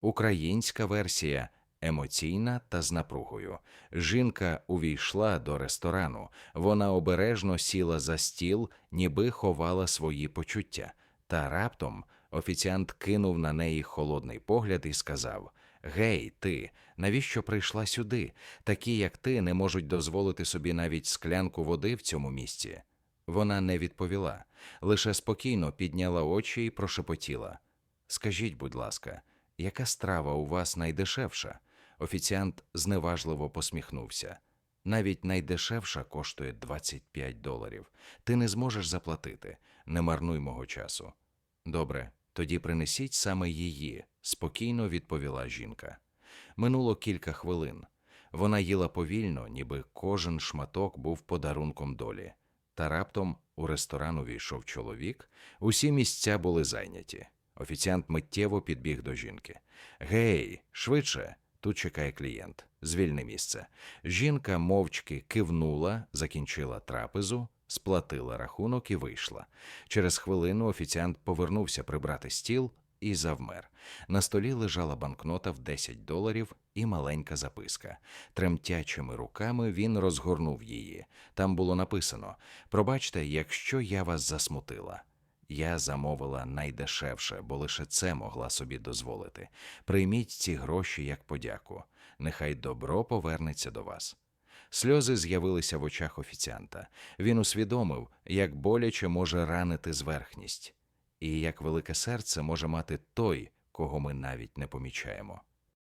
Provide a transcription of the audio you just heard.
Українська версія емоційна та з напругою. Жінка увійшла до ресторану. Вона обережно сіла за стіл, ніби ховала свої почуття. Та раптом офіціант кинув на неї холодний погляд і сказав: Гей, ти, навіщо прийшла сюди? Такі, як ти, не можуть дозволити собі навіть склянку води в цьому місці. Вона не відповіла, лише спокійно підняла очі і прошепотіла. Скажіть, будь ласка, яка страва у вас найдешевша? Офіціант зневажливо посміхнувся. Навіть найдешевша коштує 25 доларів. Ти не зможеш заплатити. Не марнуй мого часу. Добре, тоді принесіть саме її, спокійно відповіла жінка. Минуло кілька хвилин. Вона їла повільно, ніби кожен шматок був подарунком долі. Та раптом у ресторан увійшов чоловік, усі місця були зайняті. Офіціант миттєво підбіг до жінки. Гей, швидше, тут чекає клієнт. Звільни місце. Жінка мовчки кивнула, закінчила трапезу, сплатила рахунок і вийшла. Через хвилину офіціант повернувся прибрати стіл і завмер. На столі лежала банкнота в 10 доларів і маленька записка. Тремтячими руками він розгорнув її. Там було написано: Пробачте, якщо я вас засмутила. Я замовила найдешевше, бо лише це могла собі дозволити. Прийміть ці гроші як подяку. Нехай добро повернеться до вас. Сльози з'явилися в очах офіціанта. Він усвідомив, як боляче може ранити зверхність, і як велике серце може мати той, кого ми навіть не помічаємо.